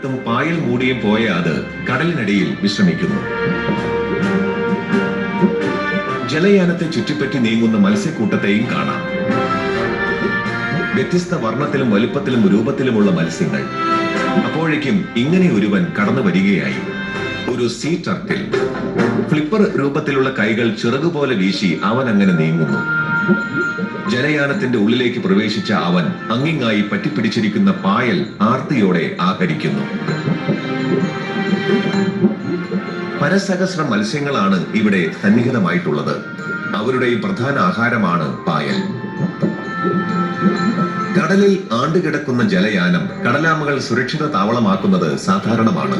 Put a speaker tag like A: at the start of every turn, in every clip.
A: തീരത്തും പായൽ മൂടിയും പോയ അത് കടലിനടിയിൽ വിശ്രമിക്കുന്നു. ജലയാനത്തെ ചുറ്റിപ്പറ്റി നീങ്ങുന്ന മത്സ്യക്കൂട്ടത്തെയും കാണാം. വ്യത്യസ്ത വർണത്തിലും വലുപ്പത്തിലും രൂപത്തിലുമുള്ള മത്സ്യങ്ങൾ. അപ്പോഴേക്കും ഇങ്ങനെ ഒരുവൻ കടന്നു വരികയായി. ഒരു സീ ടർട്ടിൽ ഫ്ലിപ്പർ രൂപത്തിലുള്ള കൈകൾ ചിറകുപോലെ വീശി അവൻ അങ്ങനെ നീങ്ങുന്നു. ജലയാനത്തിന്റെ ഉള്ളിലേക്ക് പ്രവേശിച്ച അവൻ അങ്ങിങ്ങായി പറ്റിപ്പിടിച്ചിരിക്കുന്ന പായൽ ആർത്തിയോടെ ആകരിക്കുന്നു പരസഹസ്ര മത്സ്യങ്ങളാണ് ഇവിടെ സന്നിഹിതമായിട്ടുള്ളത്. അവരുടെ പ്രധാന ആഹാരമാണ് പായൽ. കടലിൽ ആണ്ടുകിടക്കുന്ന ജലയാനം കടലാമകൾ സുരക്ഷിത താവളമാക്കുന്നത് സാധാരണമാണ്.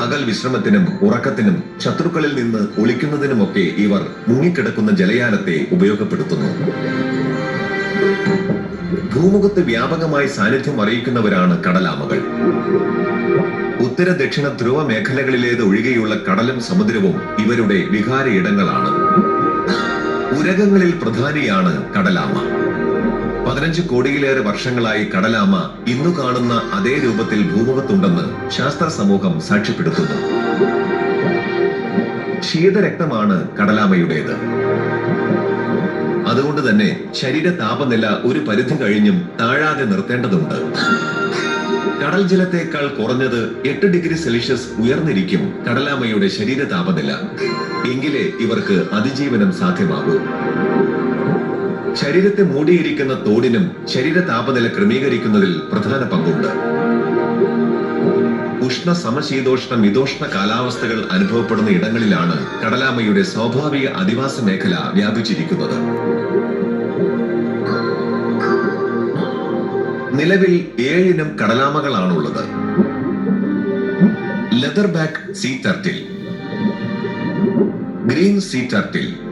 A: പകൽ വിശ്രമത്തിനും ഉറക്കത്തിനും ശത്രുക്കളിൽ നിന്ന് ഒളിക്കുന്നതിനുമൊക്കെ ഇവർ മുങ്ങിക്കിടക്കുന്ന ജലയാനത്തെ ഉപയോഗപ്പെടുത്തുന്നു. ഭൂമുഖത്ത് വ്യാപകമായി സാന്നിധ്യം അറിയിക്കുന്നവരാണ് കടലാമകൾ. ഉത്തര ദക്ഷിണ ധ്രുവ മേഖലകളിലേത് ഒഴികെയുള്ള കടലും സമുദ്രവും ഇവരുടെ വിഹാര ഇടങ്ങളാണ് ഉരകങ്ങളിൽ പ്രധാനിയാണ് കടലാമ. പതിനഞ്ച് കോടിയിലേറെ വർഷങ്ങളായി കടലാമ ഇന്നു കാണുന്ന അതേ രൂപത്തിൽ ഭൂമുഖത്തുണ്ടെന്ന് ശാസ്ത്ര സമൂഹം സാക്ഷ്യപ്പെടുത്തുന്നു. ശീതരക്തമാണ് കടലാമയുടേത്. അതുകൊണ്ട് തന്നെ ശരീര താപനില ഒരു പരിധി കഴിഞ്ഞും താഴാതെ നിർത്തേണ്ടതുണ്ട്. കടൽ ജലത്തേക്കാൾ കുറഞ്ഞത് എട്ട് ഡിഗ്രി സെൽഷ്യസ് ഉയർന്നിരിക്കും കടലാമയുടെ ശരീര താപനില എങ്കിലേ ഇവർക്ക് അതിജീവനം സാധ്യമാകൂ. ശരീരത്തെ മൂടിയിരിക്കുന്ന തോടിനും ശരീര താപനില ക്രമീകരിക്കുന്നതിൽ പ്രധാന പങ്കുണ്ട്. ഉഷ്ണ സമശീതോഷ്ണ മിതോഷ്ണ കാലാവസ്ഥകൾ അനുഭവപ്പെടുന്ന ഇടങ്ങളിലാണ് കടലാമയുടെ സ്വാഭാവിക അധിവാസ മേഖല വ്യാപിച്ചിരിക്കുന്നത്. നിലവിൽ ഏഴിനം കടലാമകളാണുള്ളത്. Leatherback sea turtle green sea turtle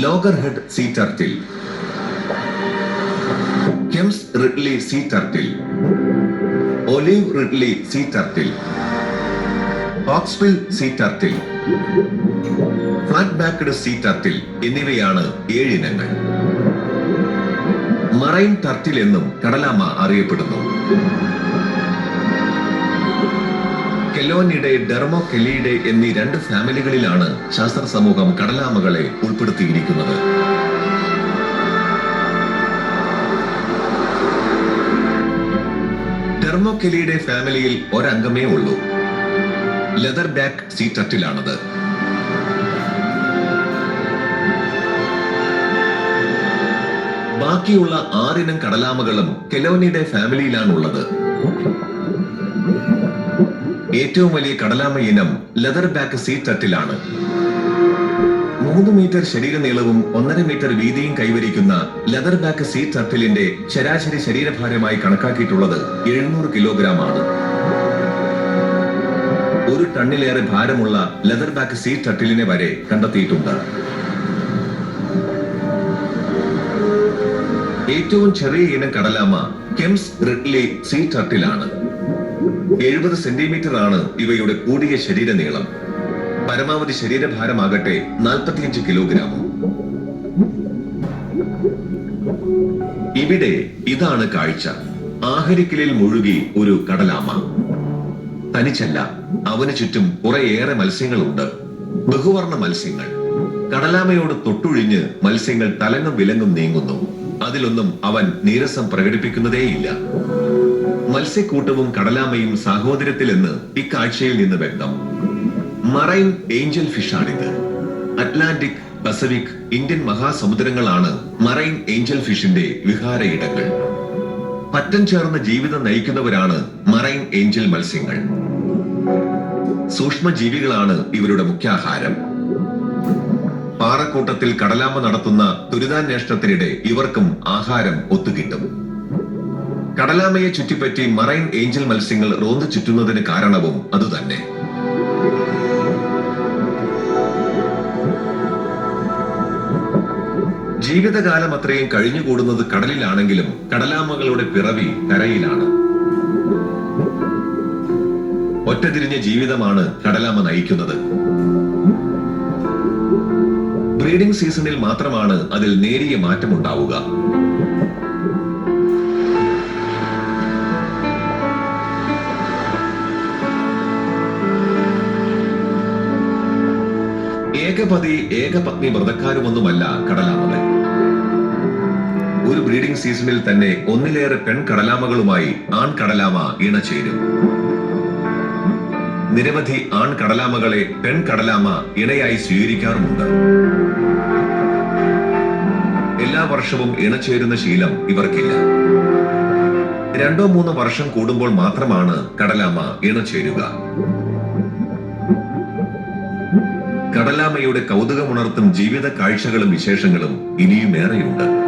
A: loggerhead sea turtle Kemp's ridley sea turtle olive ridley sea turtle hawksbill sea turtle flat backed sea turtle എന്നിവയാണ് ഏഴിനങ്ങൾ മറൈൻ ടർട്ടിൽ എന്നും കടലാമ അറിയപ്പെടുന്നു. കെലോനിഡെ ഡെർമോകെലിയുടെ എന്നീ രണ്ട് ഫാമിലികളിലാണ് ശാസ്ത്ര സമൂഹം കടലാമകളെ ഉൾപ്പെടുത്തിയിരിക്കുന്നത്. ഡെർമോകെലിയുടെ ഫാമിലിയിൽ ഒരംഗമേ ഉള്ളൂ. ലെതർ ബാക്ക് സീ ബാക്കിയുള്ള ആറിനം കടലാമകളും കെലോനിയുടെ ഫാമിലിയിലാണുള്ളത്. ഏറ്റവും വലിയ കടലാമ ഇനം ലെതർ ബാക്ക് സീ ടട്ടിലാണ് മൂന്ന് മീറ്റർ ശരീര നീളവും ഒന്നര മീറ്റർ വീതിയും കൈവരിക്കുന്ന ലെതർ ബാക്ക് സീ തട്ടിലിന്റെ ശരാശരി ശരീരഭാരമായി കണക്കാക്കിയിട്ടുള്ളത് എഴുന്നൂറ് കിലോഗ്രാം ആണ്. ഒരു ടണ്ണിലേറെ ഭാരമുള്ള ലെതർ ബാക്ക് സീ തട്ടിലിനെ വരെ കണ്ടെത്തിയിട്ടുണ്ട്. ഏറ്റവും ചെറിയ ഇനം കടലാമ കെംസ് റിഡ്ലി സീ ടർട്ടിലാണ് എഴുപത് സെന്റിമീറ്റർ ആണ് ഇവയുടെ കൂടിയ ശരീര നീളം പരമാവധി ശരീരഭാരമാകട്ടെ നാൽപ്പത്തിയഞ്ച് കിലോഗ്രാം ഇവിടെ ഇതാണ് കാഴ്ച. ആഹരിക്കലിൽ മുഴുകി ഒരു കടലാമ. തനിച്ചല്ല അവന് ചുറ്റും കുറെയേറെ മത്സ്യങ്ങളുണ്ട്. ബഹുവർണ മത്സ്യങ്ങൾ. കടലാമയോട് തൊട്ടുഴിഞ്ഞ് മത്സ്യങ്ങൾ തലങ്ങും വിലങ്ങും നീങ്ങുന്നു. അതിലൊന്നും അവൻ നീരസം പ്രകടിപ്പിക്കുന്നതേയില്ല. മത്സ്യക്കൂട്ടവും കടലാമയും സാഹോദര്യത്തിലെന്ന് ഇക്കാഴ്ചയിൽ നിന്ന് വ്യക്തം. മറൈൻ ഏഞ്ചൽ ഫിഷാണിത്. അറ്റ്ലാന്റിക് പസഫിക് ഇന്ത്യൻ മഹാസമുദ്രങ്ങളാണ് മറൈൻ ഏഞ്ചൽ ഫിഷിന്റെ വിഹാര ഇടങ്ങൾ. പറ്റം ചേർന്ന ജീവിതം നയിക്കുന്നവരാണ് മറൈൻ ഏഞ്ചൽ മത്സ്യങ്ങൾ. സൂക്ഷ്മജീവികളാണ് ഇവരുടെ മുഖ്യാഹാരം. പാറക്കൂട്ടത്തിൽ കടലാമ നടത്തുന്ന ദുരിതാന്വേഷണത്തിനിടെ ഇവർക്കും ആഹാരം ഒത്തുകിട്ടും. കടലാമയെ ചുറ്റിപ്പറ്റി മറൈൻ ഏഞ്ചൽ മത്സ്യങ്ങൾ റോന്തു ചുറ്റുന്നതിന് കാരണവും അതുതന്നെ. ജീവിതകാലം അത്രയും കഴിഞ്ഞുകൂടുന്നത് കടലിലാണെങ്കിലും കടലാമകളുടെ പിറവി കരയിലാണ്. ഒറ്റതിരിഞ്ഞ ജീവിതമാണ് കടലാമ നയിക്കുന്നത്. ബ്രീഡിംഗ് സീസണിൽ മാത്രമാണ് അതിൽ നേരിയ മാറ്റമുണ്ടാവുക. ഏകപതി ഏകപത്നി വ്രതക്കാരുമൊന്നുമല്ല കടലാമകൾ. ഒരു ബ്രീഡിംഗ് സീസണിൽ തന്നെ ഒന്നിലേറെ പെൺ കടലാമകളുമായി ആൺ കടലാമ ഇണചേരും. നിരവധി ആൺ കടലാമകളെ പെൺ കടലാമ ഇണയായി സ്വീകരിക്കാറുമുണ്ട്. എല്ലാ വർഷവും ഇണചേരുന്ന ശീലം ഇവർക്കില്ല. രണ്ടോ മൂന്നോ വർഷം കൂടുമ്പോൾ മാത്രമാണ് കടലാമ ഇണചേരുക. കടലാമയുടെ കൗതുകമുണർത്തും ജീവിത കാഴ്ചകളും വിശേഷങ്ങളും ഇനിയും ഏറെയുണ്ട്.